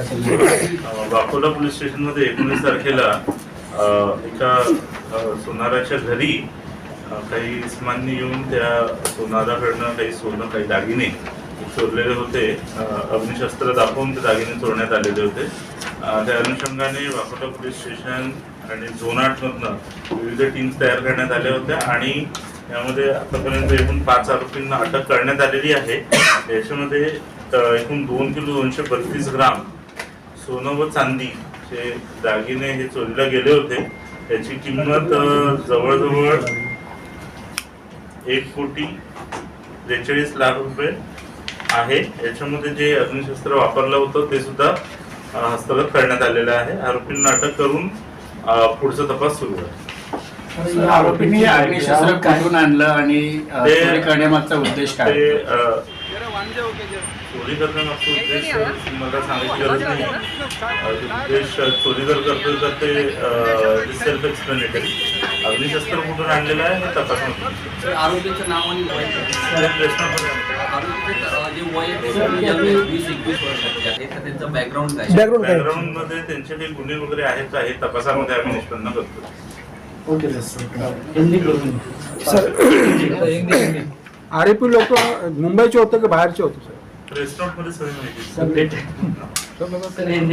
Vakola police स्टेशनमध्ये एकोणीस तारखेला एका सोनाराच्या घरी काही इस्मांनी येऊन त्या सोनाराकडनं काही सोनं काही दागिने चोरलेले होते. अग्निशस्त्र दाखवून ते दागिने चोरण्यात आलेले होते. त्या अनुषंगाने वाकोटा पोलीस स्टेशन आणि झोन आठमधनं विविध टीम्स तयार करण्यात आल्या होत्या आणि यामध्ये आतापर्यंत एकूण पाच आरोपींना अटक करण्यात आलेली आहे. याच्यामध्ये एकूण दोन किलो दोनशे बत्तीस ग्राम सोनं व चांदी चे दागिने हे चोरीला गेले होते. त्याची किंमत जवळजवळ एक कोटी त्रेचाळीस लाख रुपये आहे. याच्यामध्ये जे अग्निशस्त्र वापरलं होतं ते सुद्धा हस्तगत करण्यात आलेलं आहे. आरोपींना अटक करून पुढचा तपास सुरू आहे. आरोपींनी अग्निशस्त्र कुठून आणलं आणि ते- करण्यामागचा उद्देश काय? चोरी करण्यामागचा उद्देश मला सांगायची गरज नाही. उद्देश चोरी जर करतो तर ते सेल्फ एक्सप्लेनेटरी अग्निशस्त्र कुठून आणलेलं आहे हे तपासणं सर आरोपीचं नाव आणि सर बॅकग्राऊंड? बॅकग्राऊंडमध्ये त्यांचे काही गुन्हे वगैरे आहेत का? हे तपासामध्ये आम्ही निष्पन्न करतो. सर. आरोपी लोक मुंबईचे होते की बाहेरचे होते सर? प्रेस नोटमध्ये सगळी. माहिती सर